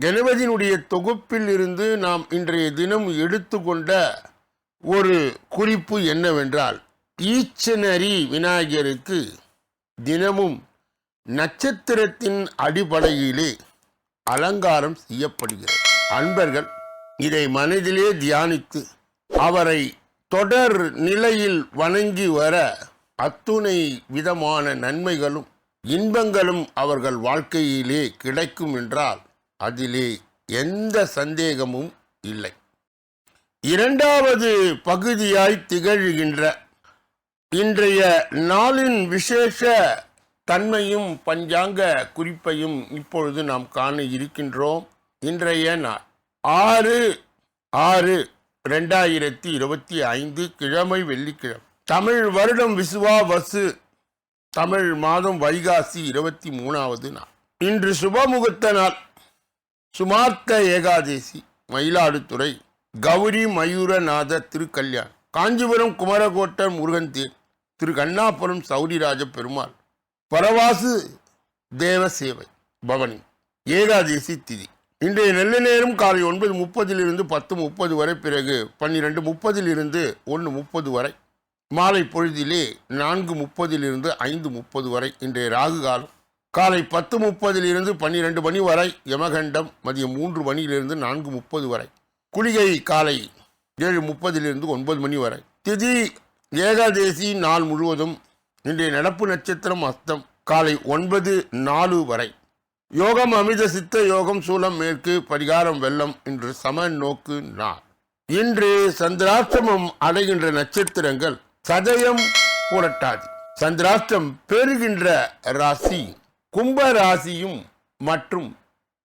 கணபதியினுடைய தொகுப்பில் இருந்து நாம் இன்றைய தினம் எடுத்துக்கொண்ட ஒரு குறிப்பு என்னவென்றால் ஈச்சனரி விநாயகருக்கு தினமும் நட்சத்திரத்தின் அடிப்படையிலே அலங்காரம் செய்யப்படுகிறது. அன்பர்கள் இதை மனதிலே தியானித்து அவரை தொடர் நிலையில் வணங்கி வர அத்துணை விதமான நன்மைகளும் இன்பங்களும் அவர்கள் வாழ்க்கையிலே கிடைக்கும் என்றால் அதிலே எந்த சந்தேகமும் இல்லை. இரண்டாவது பகுதியாய் திகழ்கின்ற இன்றைய நாளின் விசேஷ தன்மையும் பஞ்சாங்க குறிப்பையும் இப்பொழுது நாம் காண இருக்கின்றோம். இன்றைய நாள் ஆறு ஆறு ரெண்டாயிரத்தி இருபத்தி ஐந்து கிழமை வெள்ளிக்கிழமை. தமிழ் வருடம் விசுவா வசு தமிழ் மாதம் வைகாசி இருபத்தி மூணாவது நாள். இன்று சுபமுகூர்த்த நாள். சுமார்த்த ஏகாதேசி மயிலாடுதுறை கௌரி மயூரநாத திருக்கல்யாண் காஞ்சிபுரம் குமரகோட்டம் முருகன் தேர் திரு கண்ணாபுரம் சௌரிராஜ பெருமாள் பரவாசு தேவ சேவை பவனி ஏகாதேசி திதி. இன்றைய நெல்ல நேரம் காலை ஒன்பது முப்பதிலிருந்து பத்து முப்பது வரை பிறகு பன்னிரெண்டு முப்பதிலிருந்து ஒன்று முப்பது வரை மாலை பொழுதிலே நான்கு முப்பதிலிருந்து ஐந்து முப்பது வரை இன்றைய ராகு காலம். காலை பத்து முப்பதிலிருந்து பன்னிரெண்டு மணி வரை யமகண்டம் மதியம் மூன்று மணியிலிருந்து நான்கு முப்பது வரை குளிகை காலை ஏழு முப்பதிலிருந்து ஒன்பது மணி வரை திதி ஏகாதேசி நாள் முழுவதும் இன்றைய நடப்பு நட்சத்திரம் அஸ்தம் காலை ஒன்பது நாலு வரை. யோகம் அமித சித்த யோகம் சூலம் மேற்கு பரிகாரம் வெள்ளம் இன்று சம நோக்கு நாள். இன்று சந்திராஷ்டமம் அடைகின்ற நட்சத்திரங்கள் சதயம் புரட்டாதி. சந்திராஷ்டம் பெறுகின்ற ராசி கும்ப ராசியும் மற்றும்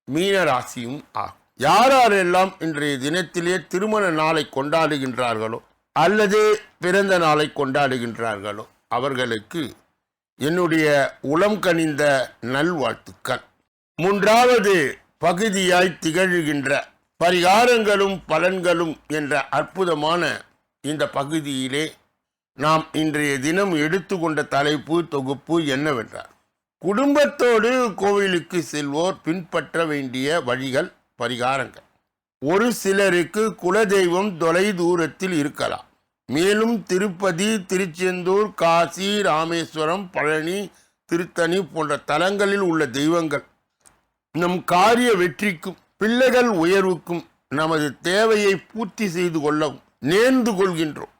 மீன ராசியும் ஆகும். யாரெல்லாம் இன்றைய தினத்திலே திருமண நாளை கொண்டாடுகின்றார்களோ அல்லது பிறந்த நாளை கொண்டாடுகின்றார்களோ அவர்களுக்கு என்னுடைய உளம் கனிந்த நல்வாழ்த்துக்கள். மூன்றாவது பகுதியாய் திகழ்கின்ற பரிகாரங்களும் பலன்களும் என்ற அற்புதமான இந்த பகுதியிலே நாம் இன்றைய தினம் எடுத்துக்கொண்ட தலைப்பு தொகுப்பு என்னவென்றார் குடும்பத்தோடு கோவிலுக்கு செல்வோர் பின்பற்ற வேண்டிய வழிகள் பரிகாரங்கள். ஒரு சிலருக்கு குலதெய்வம் தொலை தூரத்தில் இருக்கலாம். மேலும் திருப்பதி திருச்செந்தூர் காசி ராமேஸ்வரம் பழனி திருத்தணி போன்ற தலங்களில் உள்ள தெய்வங்கள் நம் காரிய வெற்றிக்கும் பிள்ளைகள் உயர்வுக்கும் நமது தேவையை பூர்த்தி செய்து கொள்ளவும் நேர்ந்து கொள்கின்றோம்.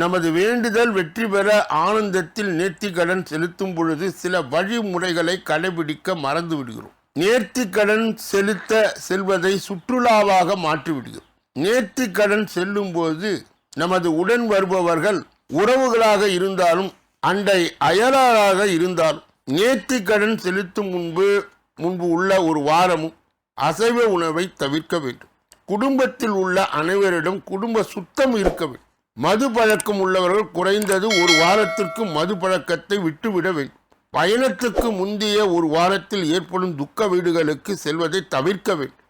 நமது வேண்டுதல் வெற்றி பெற ஆனந்தத்தில் நேர்த்திக்கடன் செலுத்தும் பொழுது சில வழிமுறைகளை கடைபிடிக்க மறந்து விடுகிறோம் நேர்த்திக்கடன் செலுத்த செல்வதை சுற்றுலாவாக மாற்றிவிடுகிறோம். நேர்த்திக்கடன் செல்லும் போது நமது உடன் வருபவர்கள் உறவுகளாக இருந்தாலும் அண்டை அயலாராக இருந்தாலும் நேர்த்திக்கடன் செலுத்தும் முன்பு முன்பு உள்ள ஒரு வாரமும் அசைவ உணவை தவிர்க்க வேண்டும். குடும்பத்தில் உள்ள அனைவரிடம் குடும்ப சுத்தம் இருக்க வேண்டும். மது பழக்கம் உள்ளவர்கள் குறைந்தது ஒரு வாரத்திற்கு மது பழக்கத்தை விட்டுவிட வேண்டும். பயணத்துக்கு முந்தைய ஒரு வாரத்தில் ஏற்படும் துக்க வீடுகளுக்கு செல்வதை தவிர்க்க வேண்டும்.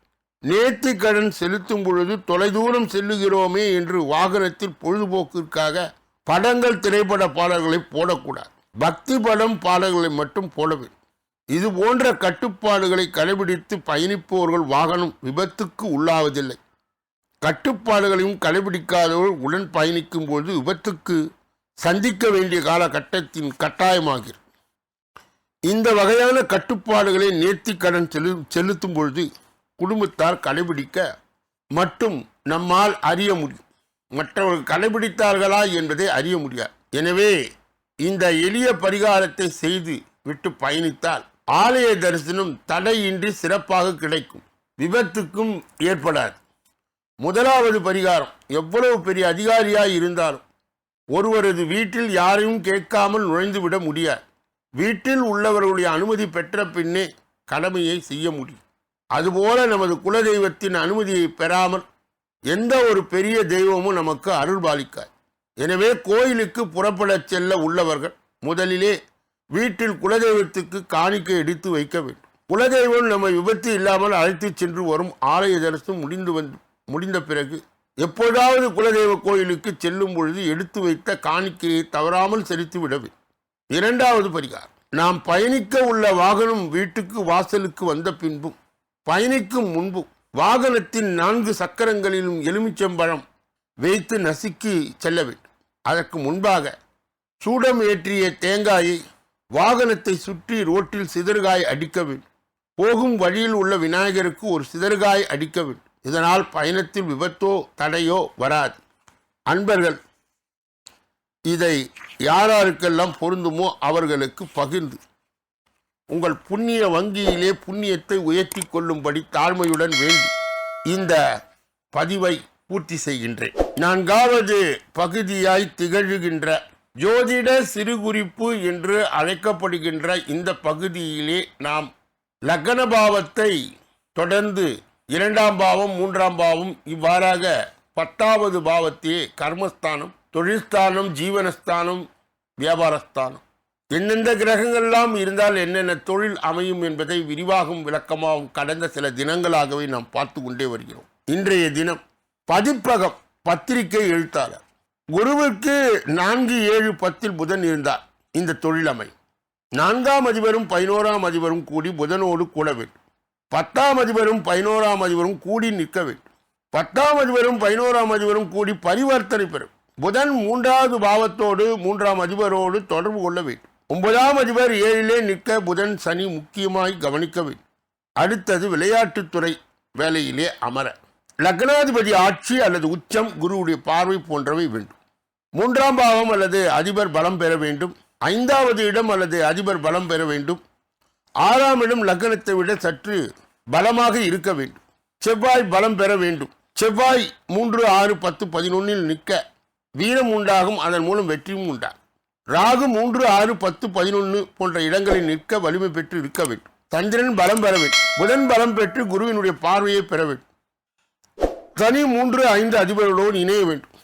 நேர்த்தி கடன் செலுத்தும் பொழுது தொலைதூரம் செல்லுகிறோமே என்று வாகனத்தில் பொழுதுபோக்கிற்காக படங்கள் திரைப்பட பாடல்களை போடக்கூடாது. பக்தி படம் பாடல்களை மட்டும் போட வேண்டும். இது போன்ற கட்டுப்பாடுகளை கடைபிடித்து பயணிப்பவர்கள் வாகனம் விபத்துக்கு உள்ளாவதில்லை. கட்டுப்பாடுகளையும் கடைபிடிக்காதவர்கள் உடன் பயணிக்கும் போது விபத்துக்கு சந்திக்க வேண்டிய காலகட்டத்தின் கட்டாயமாகிறது. இந்த வகையான கட்டுப்பாடுகளை நேர்த்தி கடன் செலு செலுத்தும் பொழுது குடும்பத்தார் கடைபிடிக்க மட்டும் நம்மால் அறிய முடியும். மற்றவர்கள் கடைபிடித்தார்களா என்பதை அறிய முடியாது. எனவே இந்த எளிய பரிகாரத்தை செய்து விட்டு பயணித்தால் ஆலய தரிசனம் தடையின்றி சிறப்பாக கிடைக்கும். விபத்துக்கும் ஏற்படாது. முதலாவது பரிகாரம். எவ்வளவு பெரிய அதிகாரியாய் இருந்தாலும் ஒருவரது வீட்டில் யாரையும் கேட்காமல் நுழைந்து விட முடியாது. வீட்டில் உள்ளவர்களுடைய அனுமதி பெற்ற பின்னே கடமையை செய்ய முடியும். அதுபோல நமது குலதெய்வத்தின் அனுமதியை பெறாமல் எந்த ஒரு பெரிய தெய்வமும் நமக்கு அருள் பாலிக்காது. எனவே கோயிலுக்கு புறப்படச் செல்ல உள்ளவர்கள் முதலிலே வீட்டில் குலதெய்வத்துக்கு காணிக்கை எடுத்து வைக்க வேண்டும். குலதெய்வம் நம்ம விபத்து இல்லாமல் அழைத்துச் சென்று வரும் ஆலய தரிசனம் முடிந்து வந்து முடிந்த பிறகு எப்போதாவது குலதெய்வ கோயிலுக்கு செல்லும் பொழுது எடுத்து வைத்த காணிக்கையை தவறாமல் செலுத்தி விடவே. இரண்டாவது பரிகாரம். நாம் பயணிக்க உள்ள வாகனம் வீட்டுக்கு வாசலுக்கு வந்த பின்பும் பயணிக்கும் முன்பும் வாகனத்தின் நான்கு சக்கரங்களிலும் எலுமிச்சம்பழம் வைத்து நசுக்கி செல்ல வேண்டும். அதற்கு முன்பாக சூடம் ஏற்றிய தேங்காயை வாகனத்தை சுற்றி ரோட்டில் சிதறுகாய் அடிக்க வேண்டும். போகும் வழியில் உள்ள விநாயகருக்கு ஒரு சிதறுகாய் அடிக்க வேண்டும். இதனால் பயணத்தில் விபத்தோ தடையோ வராது. அன்பர்கள் இதை யாராருக்கெல்லாம் பொருந்துமோ அவர்களுக்கு பகிர்ந்து. உங்கள் புண்ணிய வங்கியிலே புண்ணியத்தை உயர்த்தி கொள்ளும்படி தாழ்மையுடன் வேண்டி இந்த பதிவை பூர்த்தி செய்கின்றேன். நான்காவது பகுதியாய் திகழ்கின்ற ஜோதிட சிறுகுறிப்பு என்று அழைக்கப்படுகின்ற இந்த பகுதியிலே நாம் லக்ன பாவத்தை தொடர்ந்து இரண்டாம் பாவம் மூன்றாம் பாவம் இவ்வாறாக பத்தாவது பாவத்தையே கர்மஸ்தானம் தொழில்ஸ்தானம் ஜீவனஸ்தானம் வியாபாரஸ்தானம். எந்தெந்த கிரகங்கள்லாம் இருந்தால் என்னென்ன தொழில் அமையும் என்பதை விரிவாகவும் விளக்கமாகவும் கடந்த சில தினங்களாகவே நாம் பார்த்து கொண்டே வருகிறோம். இன்றைய தினம் பதிப்பகம் பத்திரிகை எழுத்தாளர். குருவுக்கு நான்கு ஏழு பத்தில் புதன் இருந்தார். இந்த தொழில் அமையும். நான்காம் அதிபரும் பதினோராம் அதிபரும் கூடி புதனோடு கூட வேண்டும். பத்தாம் அதிபரும் பதினோராம் அதிபரும் கூடி நிற்க வேண்டும். பத்தாம் அதிபரும் பதினோராம் அதிபரும் கூடி பரிவர்த்தனை பெறும். புதன் மூன்றாவது பாவத்தோடு மூன்றாம் அதிபரோடு தொடர்பு கொள்ள வேண்டும். ஒன்பதாம் அதிபர் ஏழிலே நிற்க புதன் சனி முக்கியமாய் கவனிக்க வேண்டும். அடுத்தது விளையாட்டுத்துறை வேலையிலே அமர. லக்னாதிபதி ஆட்சி அல்லது உச்சம் குருவுடைய பார்வை போன்றவை வேண்டும். மூன்றாம் பாவம் அல்லது அதிபர் பலம் பெற வேண்டும். ஐந்தாவது இடம் அல்லது அதிபர் பலம் பெற வேண்டும். ஆறாம் இடம் லக்னத்தை விட சற்று பலமாக இருக்க வேண்டும். செவ்வாய் பலம் பெற வேண்டும். செவ்வாய் மூன்று ஆறு பத்து பதினொன்னில் நிற்க வீரம் உண்டாகும். அதன் மூலம் வெற்றியும் உண்டாகும் ராகு மூன்று ஆறு பத்து பதினொன்று போன்ற இடங்களில் நிற்க வலிமை பெற்று இருக்க வேண்டும். சந்திரன் பலம் பெற வேண்டும். புதன் பலம் பெற்று குருவினுடைய பார்வையை பெற வேண்டும். சனி மூன்று ஐந்து அதிபர்களோடு இணைய வேண்டும்.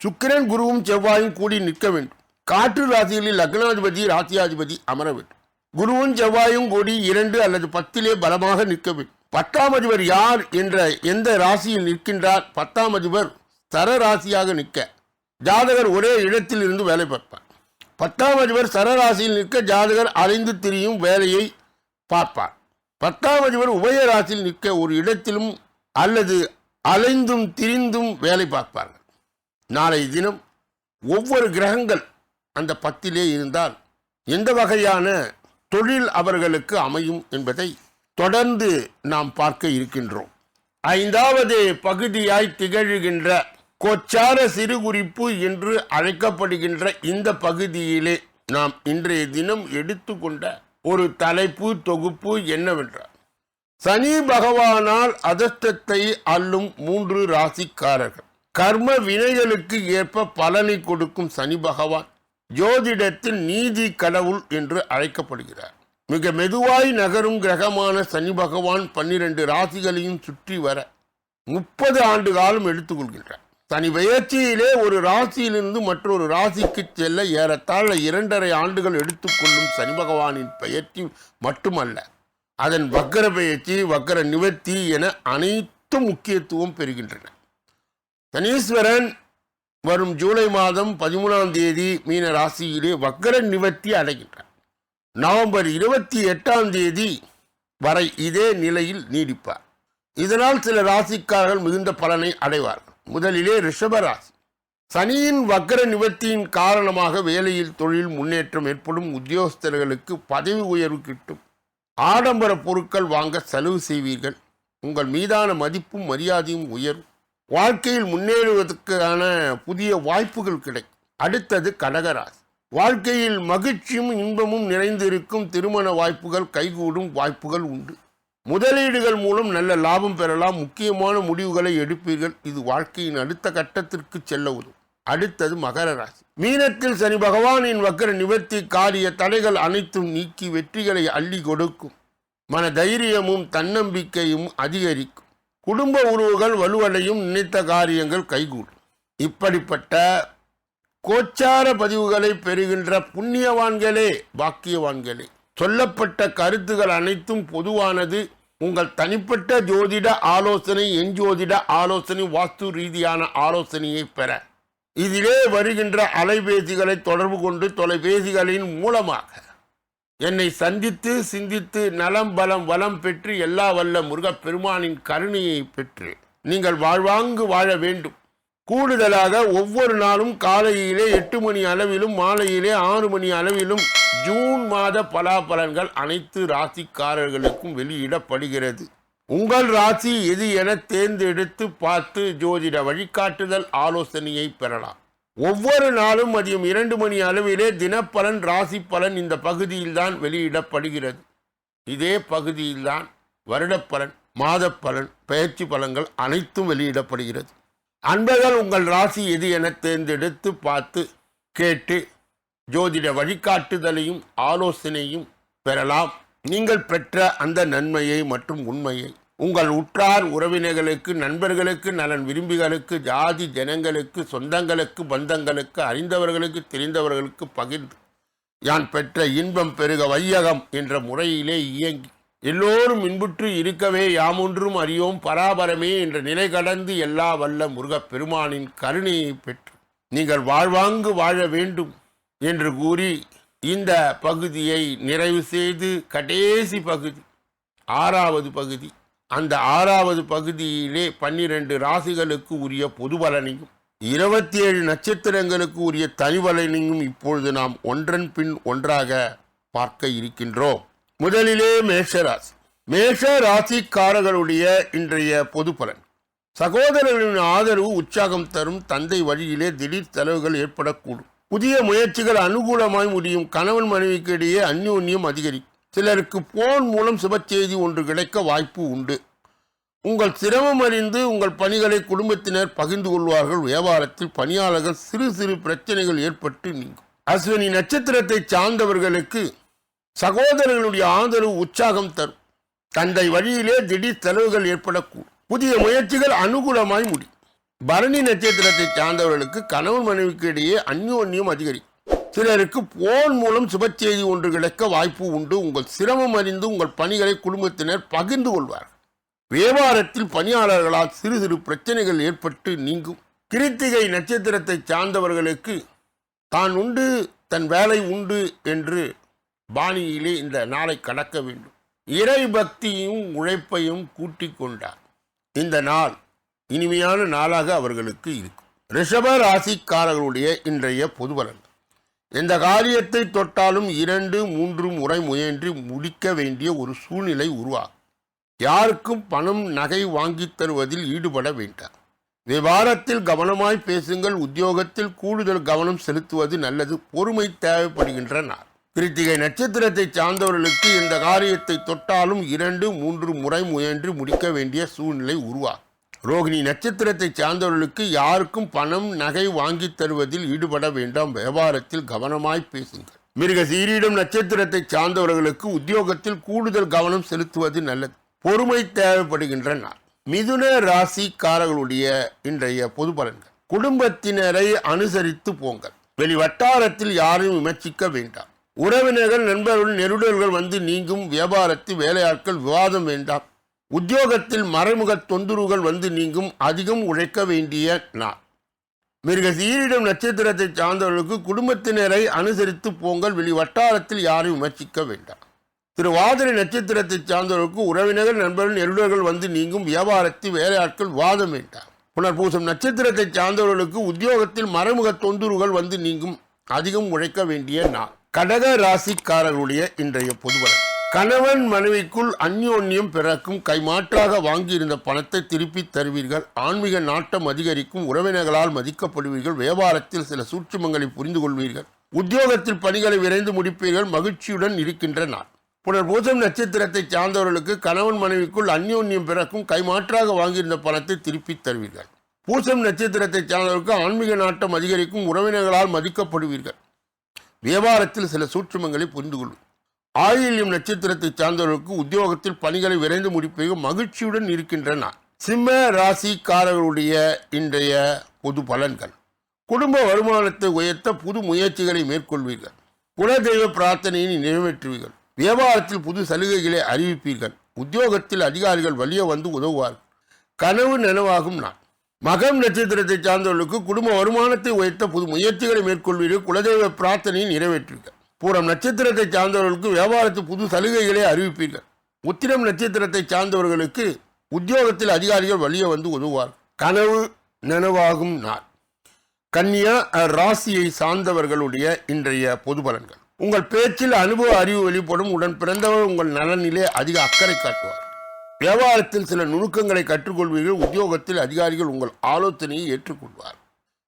சுக்கிரன் குருவும் செவ்வாயும் கூடி நிற்க வேண்டும். காற்று ராசிகளில் லக்னாதிபதி ராசியாதிபதி அமர வேண்டும். குருவும் செவ்வாயும் கூடி இரண்டு அல்லது பத்திலே பலமாக நிற்க பத்தாம் அதிபர் யார் என்ற எந்த ராசியில் நிற்கின்றார்? பத்தாம் அதிபர் சர ராசியாக நிற்க. ஜாதகர் ஒரே இடத்தில் இருந்து வேலை பார்ப்பார். பத்தாம் அதிபர் சரராசியில் நிற்க ஜாதகர் அலைந்து திரியும் வேலையை பார்ப்பார். பத்தாம் அதிபர் உபய ராசியில் நிற்க ஒரு இடத்திலும் அல்லது அலைந்தும் திரிந்தும் வேலை பார்ப்பார்கள். நாளை தினம் ஒவ்வொரு கிரகங்கள் அந்த பத்திலே இருந்தால் எந்த வகையான தொழில் அவர்களுக்கு அமையும் என்பதை தொடர்ந்து நாம் பார்க்க இருக்கின்றோம். ஐந்தாவது பகுதியாய் திகழ்கின்ற கோச்சார சிறுகுறிப்பு என்று அழைக்கப்படுகின்ற இந்த பகுதியிலே நாம் இன்றைய தினம் எடுத்துக்கொண்ட ஒரு தலைப்பு தொகுப்பு என்னவென்றால் சனி பகவானால் அதிர்ஷ்டத்தை அள்ளும் மூன்று ராசிக்காரர்கள். கர்ம வினைகளுக்கு ஏற்ப பலனை கொடுக்கும் சனி பகவான். ஜோதிடத்தில் நீதி கடவுள் என்று அழைக்கப்படுகிறார். மிக மெதுவாய் நகரும் கிரகமான சனி பகவான் பன்னிரண்டு ராசிகளையும் சுற்றி வர முப்பது ஆண்டு காலம் எடுத்துக்கொள்கின்றார். தனி பெயர்ச்சியிலே ஒரு ராசியிலிருந்து மற்றொரு ராசிக்கு செல்ல ஏறத்தாழ இரண்டரை ஆண்டுகள் எடுத்துக்கொள்ளும் சனி பகவானின் பெயர்ச்சி மட்டுமல்ல அதன் வக்கர பயிற்சி வக்கர நிவர்த்தி என அனைத்தும் முக்கியத்துவம் பெறுகின்றன. சனீஸ்வரன் வரும் ஜூலை மாதம் பதிமூணாம் தேதி மீன ராசியிலே வக்கர நிவர்த்தி அடைகின்றார். நவம்பர் இருபத்தி எட்டாம் தேதி வரை இதே நிலையில் நீடிப்பார். இதனால் சில ராசிக்காரர்கள் மிகுந்த பலனை அடைவார்கள். முதலிலே ரிஷப ராசி. சனியின் வக்கர நிவர்த்தியின் காரணமாக வேலையில் தொழில் முன்னேற்றம் ஏற்படும் உத்தியோகஸ்தர்களுக்கு பதவி உயர்வு கிட்டும். ஆடம்பர பொருட்கள் வாங்க செலவு செய்வீர்கள். உங்கள் மீதான மதிப்பும் மரியாதையும் உயரும். வாழ்க்கையில் முன்னேறுவதற்கான புதிய வாய்ப்புகள் கிடைக்கும். அடுத்தது கடகராசி. வாழ்க்கையில் மகிழ்ச்சியும் இன்பமும் நிறைந்திருக்கும் திருமண வாய்ப்புகள் கைகூடும் வாய்ப்புகள் உண்டு. முதலீடுகள் மூலம் நல்ல லாபம் பெறலாம். முக்கியமான முடிவுகளை எடுப்பீர்கள். இது வாழ்க்கையின் அடுத்த கட்டத்திற்கு செல்ல உதவும். அடுத்தது மகர ராசி. மீனத்தில் சனி பகவானின் வக்கர நிவர்த்தி காரிய தடைகள் அனைத்தும் நீக்கி வெற்றிகளை அள்ளி கொடுக்கும். மன தைரியமும் தன்னம்பிக்கையும் அதிகரிக்கும். குடும்ப உறவுகள் வலுவடையும் நினைத்த காரியங்கள் கைகூடும். இப்படிப்பட்ட கோச்சார பதிவுகளை பெறுகின்ற புண்ணியவான்களே பாக்கியவான்களே சொல்லப்பட்ட கருத்துகள் அனைத்தும் பொதுவானது. உங்கள் தனிப்பட்ட ஜோதிட ஆலோசனை எஞ்சோதிட ஆலோசனை வாஸ்து ரீதியான ஆலோசனையை பெற. இதிலே வருகின்ற அலைபேசிகளை தொடர்பு கொண்டு தொலைபேசிகளின் மூலமாக என்னை சந்தித்து சிந்தித்து நலம் பலம் வளம் பெற்று எல்லா வல்ல முருகப்பெருமானின் கருணையை பெற்று நீங்கள் வாழ்வாங்கு வாழ வேண்டும். கூடுதலாக ஒவ்வொரு நாளும் காலையிலே எட்டு மணி அளவிலும் மாலையிலே ஆறு மணி அளவிலும் ஜூன் மாத பலாபலன்கள் அனைத்து ராசிக்காரர்களுக்கும் வெளியிடப்படுகிறது. உங்கள் ராசி எது என தேர்ந்தெடுத்து பார்த்து ஜோதிட வழிகாட்டுதல் ஆலோசனையை பெறலாம். ஒவ்வொரு நாளும் மதியம் இரண்டு மணி அளவிலே தினப்பலன் ராசி பலன் இந்த பகுதியில்தான் வெளியிடப்படுகிறது. இதே பகுதியில்தான் வருடப்பலன் மாதப்பலன் பயிற்சி பலன்கள் அனைத்தும் வெளியிடப்படுகிறது. அன்பர்கள் உங்கள் ராசி எது என தேர்ந்தெடுத்து பார்த்து கேட்டு ஜோதிட வழிகாட்டுதலையும் ஆலோசனையும் பெறலாம். நீங்கள் பெற்ற அந்த நன்மையை மற்றும் உண்மையை உங்கள் உற்றார் உறவினர்களுக்கு நண்பர்களுக்கு நலன் விரும்பிகளுக்கு ஜாதி ஜனங்களுக்கு சொந்தங்களுக்கு பந்தங்களுக்கு அறிந்தவர்களுக்கு தெரிந்தவர்களுக்கு பகிர்ந்து யான் பெற்ற இன்பம் பெருக வையகம் என்ற முறையிலே இயங்கி எல்லோரும் இன்புற்று இருக்கவே யாமொன்றும் அறியோம் பராபரமே என்ற நிலை கடந்து எல்லா வல்ல முருகப் பெருமானின் கருணையை பெற்று நீங்கள் வாழ்வாங்கு வாழ வேண்டும் என்று கூறி இந்த பகுதியை நிறைவு செய்து கடைசி பகுதி ஆறாவது பகுதி அந்த ஆறாவது பகுதியிலே பன்னிரண்டு ராசிகளுக்கு உரிய பொது பலனையும் இருபத்தி ஏழு நட்சத்திரங்களுக்கு உரிய தனிபலனையும் இப்பொழுது நாம் ஒன்றன் பின் ஒன்றாக பார்க்க இருக்கின்றோம். முதலிலே மேஷராசி மேஷ ராசிக்காரர்களுடைய இன்றைய பொது பலன். சகோதரர்களின் ஆதரவு உற்சாகம் தரும் தந்தை வழியிலே திடீர் செலவுகள் ஏற்படக்கூடும். புதிய முயற்சிகள் அனுகூலமாய் முடியும். கணவன் மனைவிக்கு இடையே அந்யோன்யம் அதிகரிக்கும். சிலருக்கு போன் மூலம் சுபச்செய்தி ஒன்று கிடைக்க வாய்ப்பு உண்டு. உங்கள் சிரமம் அறிந்து உங்கள் பணிகளை குடும்பத்தினர் பகிர்ந்து கொள்வார்கள். வியாபாரத்தில் பணியாளர்கள் சிறு சிறு பிரச்சனைகள் ஏற்பட்டு நீங்கும். அஸ்வினி நட்சத்திரத்தை சார்ந்தவர்களுக்கு சகோதரர்களுடைய ஆதரவு உற்சாகம் தரும். தந்தை வழியிலே திடீர் செலவுகள் ஏற்படக்கூடும். புதிய முயற்சிகள் அனுகூலமாய் முடியும். பரணி நட்சத்திரத்தை சார்ந்தவர்களுக்கு கணவன் மனைவிக்கு இடையே அந்யோன்யம் அதிகரிக்கும். சிலருக்கு போன் மூலம் சுப செய்தி ஒன்று கிடைக்க வாய்ப்பு உண்டு. உங்கள் சிரமம் அறிந்து உங்கள் பணிகளை குடும்பத்தினர் பகிர்ந்து கொள்வார்கள். வியாபாரத்தில் பணியாளர்களால் சிறு சிறு பிரச்சனைகள் ஏற்பட்டு நீங்கும். கிருத்திகை நட்சத்திரத்தை சார்ந்தவர்களுக்கு தான் உண்டு தன் வேலை உண்டு என்று பாணியிலே இந்த நாளை கடக்க வேண்டும். இறை பக்தியும் உழைப்பையும் கூட்டிக் கொண்டார். இந்த நாள் இனிமையான நாளாக அவர்களுக்கு இருக்கும். ரிஷப ராசிக்காரர்களுடைய இன்றைய பொதுபலன் எந்த காரியத்தை தொட்டாலும் இரண்டு மூன்று முறை முயன்று முடிக்க வேண்டிய ஒரு சூழ்நிலை உருவாகும். யாருக்கும் பணம் நகை வாங்கித் தருவதில் ஈடுபட வேண்டாம். விவாதத்தில் கவனமாய் பேசுங்கள் உத்தியோகத்தில் கூடுதல் கவனம் செலுத்துவது நல்லது பொறுமை தேவைப்படுகின்ற நாள். கிருத்திகை நட்சத்திரத்தை சார்ந்தவர்களுக்கு இந்த காரியத்தை தொட்டாலும் இரண்டு மூன்று முறை முயன்று முடிக்க வேண்டிய சூழ்நிலை உருவாகும். ரோகிணி நட்சத்திரத்தை சார்ந்தவர்களுக்கு யாருக்கும் பணம் நகை வாங்கி தருவதில் ஈடுபட வேண்டாம். வியாபாரத்தில் கவனமாய் பேசுங்கள். மிருக சீரிடம் நட்சத்திரத்தை சார்ந்தவர்களுக்கு உத்தியோகத்தில் கூடுதல் கவனம் செலுத்துவது நல்லது. பொறுமை தேவைப்படுகின்ற நாள். மிதுன ராசிக்காரர்களுடைய இன்றைய பொது பலன்கள். குடும்பத்தினரை அனுசரித்து போங்கள். வெளி வட்டாரத்தில் யாரையும் விமர்சிக்க வேண்டாம். உறவினர்கள் நண்பர்கள் நெருடல்கள் வந்து நீங்கும். வியாபாரத்தில் வேலையாட்கள் விவாதம் வேண்டாம். உத்தியோகத்தில் மறைமுக தொந்தரவுகள் வந்து நீங்கும் அதிகம் உழைக்க வேண்டிய நாள். மிருக சீரிடம் நட்சத்திரத்தை சார்ந்தவர்களுக்கு குடும்பத்தினரை அனுசரித்து போங்கள் வெளி வட்டாரத்தில் யாரையும் விமர்சிக்க வேண்டாம். திரு வாதிரை நட்சத்திரத்தை சார்ந்தவர்களுக்கு உறவினர்கள் நண்பர்கள் நெருடர்கள் வந்து நீங்கும் வியாபாரத்தில் வேலையாட்கள் வாதம் வேண்டாம். புனர்பூசம் நட்சத்திரத்தை சார்ந்தவர்களுக்கு உத்தியோகத்தில் மறைமுக தொந்தரவுகள் வந்து நீங்கும் அதிகம் உழைக்க வேண்டிய நாள். கடக ராசிக்காரர்களுடைய இன்றைய பொதுவலன் கணவன் மனைவிக்குள் அந்யோன்யம் பிறக்கும் கைமாற்றாக வாங்கியிருந்த பணத்தை திருப்பி தருவீர்கள். ஆன்மீக நாட்டம் அதிகரிக்கும் உறவினர்களால் மதிக்கப்படுவீர்கள் வியாபாரத்தில் சில சூட்சுமங்களை புரிந்து கொள்வீர்கள் உத்தியோகத்தில் பணிகளை விரைந்து முடிப்பீர்கள் மகிழ்ச்சியுடன் இருக்கின்ற நாள். புனர்பூசம் நட்சத்திரத்தை சார்ந்தவர்களுக்கு கணவன் மனைவிக்குள் அந்யோன்யம் பிறக்கும் கைமாற்றாக வாங்கியிருந்த பணத்தை திருப்பி தருவீர்கள். பூசம் நட்சத்திரத்தை சார்ந்தவர்களுக்கு ஆன்மீக நாட்டம் அதிகரிக்கும் உறவினர்களால் மதிக்கப்படுவீர்கள். வியாபாரத்தில் சில சூட்சுமங்களை புரிந்து கொள்வீர்கள் ஆயில்யம் நட்சத்திரத்தை சார்ந்தவர்களுக்கு உத்தியோகத்தில் பணிகளை விரைந்து முடிப்பீர்கள் மகிழ்ச்சியுடன் இருக்கின்றன. சிம்ம ராசிக்காரர்களுடைய இன்றைய பொது பலன்கள். குடும்ப வருமானத்தை உயர்த்த புது முயற்சிகளை மேற்கொள்வீர்கள். குலதெய்வ பிரார்த்தனையை நிறைவேற்றுவீர்கள். வியாபாரத்தில் புது சலுகைகளை அறிவிப்பீர்கள். உத்தியோகத்தில் அதிகாரிகள் வழிய வந்து உதவுவார்கள். கனவு நனவாகும் நான் மகம் நட்சத்திரத்தை சார்ந்தவர்களுக்கு குடும்ப வருமானத்தை உயர்த்த புது முயற்சிகளை மேற்கொள்வீர்கள். குலதெய்வ பிரார்த்தனையை நிறைவேற்றுவீர்கள். பூரம் நட்சத்திரத்தை சார்ந்தவர்களுக்கு வியாபாரத்து புது சலுகைகளை அறிவிப்பீர்கள். உத்திரம் நட்சத்திரத்தை சார்ந்தவர்களுக்கு உத்தியோகத்தில் அதிகாரிகள் வழியே வந்து உதவுவார் கனவு நனவாகும் நாள். கன்னியா ராசியை சார்ந்தவர்களுடைய இன்றைய பொது பலன்கள். உங்கள் பேச்சில் அனுபவ அறிவு வெளிப்படும் உடன் பிறந்தவர் உங்கள் நலனிலே அதிக அக்கறை காட்டுவார். வியாபாரத்தில் சில நுணுக்கங்களை கற்றுக்கொள்வீர்கள் உத்தியோகத்தில் அதிகாரிகள் உங்கள் ஆலோசனையை ஏற்றுக்கொள்வார்.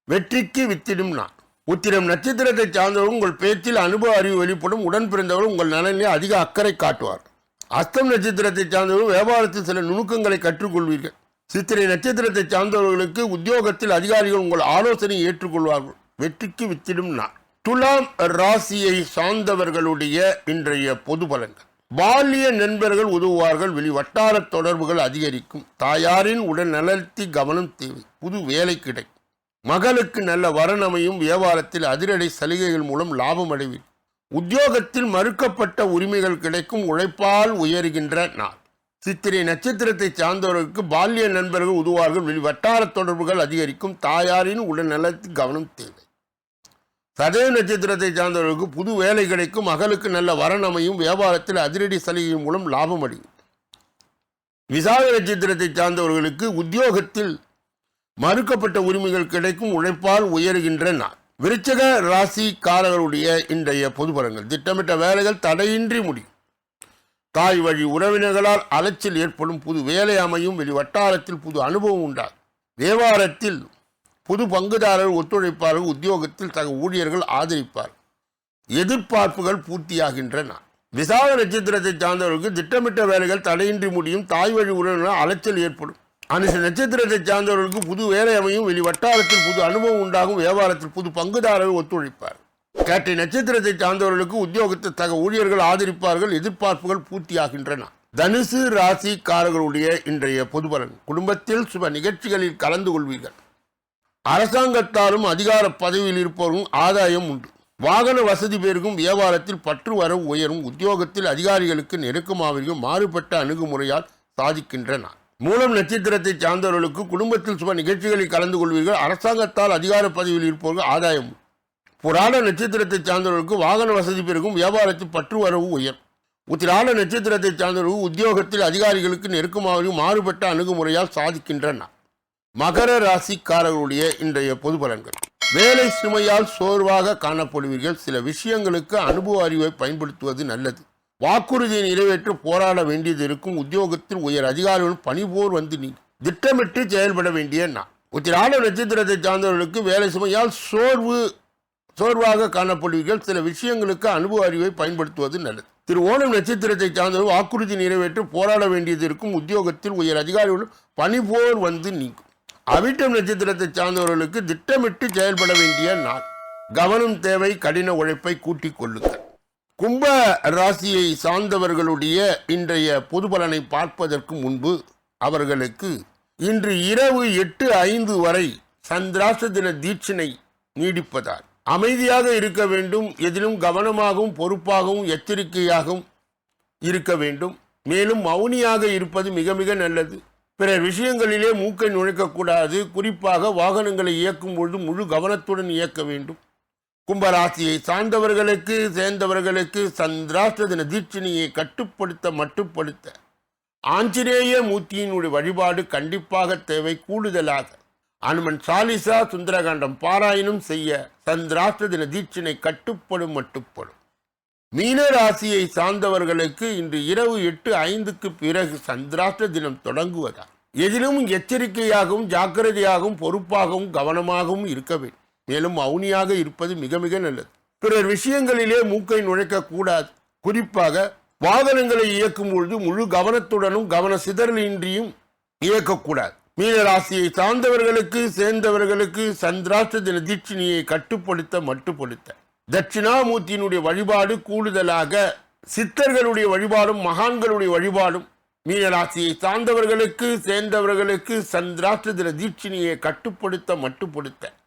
வெற்றிக்கு வித்திடும் நான் உத்திரம் நட்சத்திரத்தை சார்ந்தவர்கள் உங்கள் பேச்சில் அனுபவ அறிவு வெளிப்படும் உடன் பிறந்தவர்கள் உங்கள் நலனிலே அதிக அக்கறை காட்டுவார். அஸ்தம் நட்சத்திரத்தை சார்ந்தவர்கள் வியாபாரத்தில் சில நுணுக்கங்களை கற்றுக்கொள்வீர்கள். சித்திரை நட்சத்திரத்தை சார்ந்தவர்களுக்கு உத்தியோகத்தில் அதிகாரிகள் உங்கள் ஆலோசனையை ஏற்றுக்கொள்வார்கள். வெற்றிக்கு வித்திடும் நான் துலாம் ராசியை சார்ந்தவர்களுடைய இன்றைய பொது பலன்கள். பால்ய நண்பர்கள் உதவுவார்கள் வெளி வட்டார தொடர்புகள் அதிகரிக்கும். தாயாரின் உடல் நலத்தி கவனம் தேவை. புது வேலை கிடைக்கும். மகளுக்கு நல்ல வரணமையும் வியாபாரத்தில் அதிரடி சலுகைகள் மூலம் லாபம் அடைவீர் உத்தியோகத்தில் மறுக்கப்பட்ட உரிமைகள் கிடைக்கும் உழைப்பால் உயர்கின்ற நாள். சித்திரை நட்சத்திரத்தை சார்ந்தவர்களுக்கு பால்ய நண்பர்கள் உதுவார்கள். வெளி வட்டார தொடர்புகள் அதிகரிக்கும். தாயாரின் உடல் நலத்தில் கவனம் தேவை. சதய நட்சத்திரத்தை சார்ந்தவர்களுக்கு புது வேலை கிடைக்கும். மகளுக்கு நல்ல வரணமையும் வியாபாரத்தில் அதிரடி சலுகை மூலம் லாபம் அடையும் விசாக நட்சத்திரத்தை சார்ந்தவர்களுக்கு உத்தியோகத்தில் மறுக்கப்பட்ட உரிமைகள் கிடைக்கும் உழைப்பால் உயர்கின்ற நாள். விருச்சக ராசிக்காரர்களுடைய இன்றைய பொதுபலங்கள் திட்டமிட்ட வேலைகள் தடையின்றி முடியும். தாய் வழி உறவினர்களால் அலைச்சல் ஏற்படும் புது வேலை அமையும் வெளி வட்டாரத்தில் புது அனுபவம் உண்டாகும். வியாபாரத்தில் புது பங்குதாரர்கள் ஒத்துழைப்பார்கள் உத்தியோகத்தில் தக ஊழியர்கள் ஆதரிப்பார் எதிர்பார்ப்புகள் பூர்த்தியாகின்றன விசாக நட்சத்திரத்தை சார்ந்தவர்களுக்கு திட்டமிட்ட வேலைகள் தடையின்றி முடியும் தாய் வழி உறவினர்கள் அலைச்சல் ஏற்படும். அனுச நட்சத்திரத்தை சார்ந்தவர்களுக்கு புது வேலை அமையும் வெளி வட்டாரத்தில் புது அனுபவம் உண்டாகும் வியாபாரத்தில் புது பங்குதாரர்கள் ஒத்துழைப்பார். கேட்டை நட்சத்திரத்தை சார்ந்தவர்களுக்கு உத்தியோகத்தை தக ஊழியர்கள் ஆதரிப்பார்கள் எதிர்பார்ப்புகள் பூர்த்தியாகின்றன. தனுசு ராசிக்காரர்களுடைய இன்றைய பொதுபலன் குடும்பத்தில் சுப நிகழ்ச்சிகளில் கலந்து கொள்வீர்கள். அரசாங்கத்தாலும் அதிகார பதவியில் இருப்பவரும் ஆதாயம் உண்டு. வாகன வசதி பெருகும் வியாபாரத்தில் பற்று வரவு உயரும் உத்தியோகத்தில் அதிகாரிகளுக்கு நெருக்கமாவீர்கள் மாறுபட்ட அணுகுமுறையால் சாதிக்கின்றன. மூலம் நட்சத்திரத்தை சார்ந்தவர்களுக்கு குடும்பத்தில் சுப நிகழ்ச்சிகளில் கலந்து கொள்வீர்கள். அரசாங்கத்தால் அதிகார பதவியில் இருப்பவர்கள் ஆதாயம். புராண நட்சத்திரத்தை சார்ந்தவர்களுக்கு வாகன வசதி பெருகும். வியாபாரத்தில் பற்று வரவு உயரும் உத்திராட நட்சத்திரத்தை சார்ந்தவர்கள் உத்தியோகத்தில் அதிகாரிகளுக்கு நெருக்கமாக மாறுபட்ட அணுகுமுறையால் சாதிக்கின்றன. மகர ராசிக்காரர்களுடைய இன்றைய பொது பலன்கள். வேலை சுமையால் சோர்வாக காணப்படுவீர்கள். சில விஷயங்களுக்கு அனுபவ அறிவை பயன்படுத்துவது நல்லது. வாக்குறுதியை நிறைவேற்ற போராட வேண்டியது இருக்கும். உத்தியோகத்தில் உயர் அதிகாரிகளும் பணிபோர் வந்து நீ திட்டமிட்டு செயல்பட வேண்டிய நான் உத்திராட நட்சத்திரத்தை சார்ந்தவர்களுக்கு வேலை சுமையால் சோர்வு சோர்வாக காணப்படுவீர்கள். சில விஷயங்களுக்கு அனுபவ அறிவை பயன்படுத்துவது நல்லது. திரு ஓணம் நட்சத்திரத்தை சார்ந்தவர் வாக்குறுதி நிறைவேற்ற போராட வேண்டியது இருக்கும். உத்தியோகத்தில் உயர் அதிகாரிகளும் பணிபோர் வந்து நீக்கும் அவிட்டம் நட்சத்திரத்தை சார்ந்தவர்களுக்கு திட்டமிட்டு செயல்பட வேண்டிய நாள். கவனம் தேவை கடின உழைப்பை கூட்டிக் கொள்ளுங்கள். கும்ப ராசியை சார்ந்தவர்களுடைய இன்றைய பொது பலனை பார்ப்பதற்கு முன்பு அவர்களுக்கு இன்று இரவு எட்டு ஐந்து வரை சந்திராச தின தீட்சினை நீடிப்பதால் அமைதியாக இருக்க வேண்டும் எதிலும் கவனமாகவும் பொறுப்பாகவும் எச்சரிக்கையாகவும் இருக்க வேண்டும். மேலும் மௌனியாக இருப்பது மிக மிக நல்லது. பிற விஷயங்களிலே மூக்கை நுழைக்கக்கூடாது. குறிப்பாக வாகனங்களை இயக்கும் பொழுது முழு கவனத்துடன் இயக்க வேண்டும். கும்பராசியை சார்ந்தவர்களுக்கு சேர்ந்தவர்களுக்கு சந்திராஷ்ட தின தீட்சணியை கட்டுப்படுத்த மட்டுப்படுத்த ஆஞ்சநேய மூர்த்தியினுடைய வழிபாடு கண்டிப்பாக தேவை கூடுதலாக. அனுமன் சாலிசா சுந்தரகாண்டம் பாராயணம் செய்ய சந்திராஷ்ட தின தீட்சணை கட்டுப்படும் மட்டுப்படும். மீன ராசியை சார்ந்தவர்களுக்கு இன்று இரவு எட்டு ஐந்துக்கு பிறகு சந்திராஷ்ட தினம் தொடங்குவதா எதிலும் எச்சரிக்கையாகவும் ஜாக்கிரதையாகவும் பொறுப்பாகவும் கவனமாகவும் இருக்க வேண்டும். மேலும் அவுனியாக இருப்பது மிக மிக நல்லது. பிறர் விஷயங்களிலே மூக்கை நுழைக்கக்கூடாது குறிப்பாக வாகனங்களை இயக்கும் பொழுது முழு கவனத்துடனும் கவன சிதறலின்றியும் இயக்கக்கூடாது மீனராசியை சார்ந்தவர்களுக்கு சேர்ந்தவர்களுக்கு சந்திராஷ்ட தின தீட்சிணியை கட்டுப்படுத்த மட்டுப்படுத்த. தட்சிணாமூர்த்தியினுடைய வழிபாடு கூடுதலாக சித்தர்களுடைய வழிபாடும் மகான்களுடைய வழிபாடும் மீனராசியை சார்ந்தவர்களுக்கு சேர்ந்தவர்களுக்கு சந்திராஷ்ட தின தீட்சிணியை கட்டுப்படுத்த மட்டுப்படுத்த.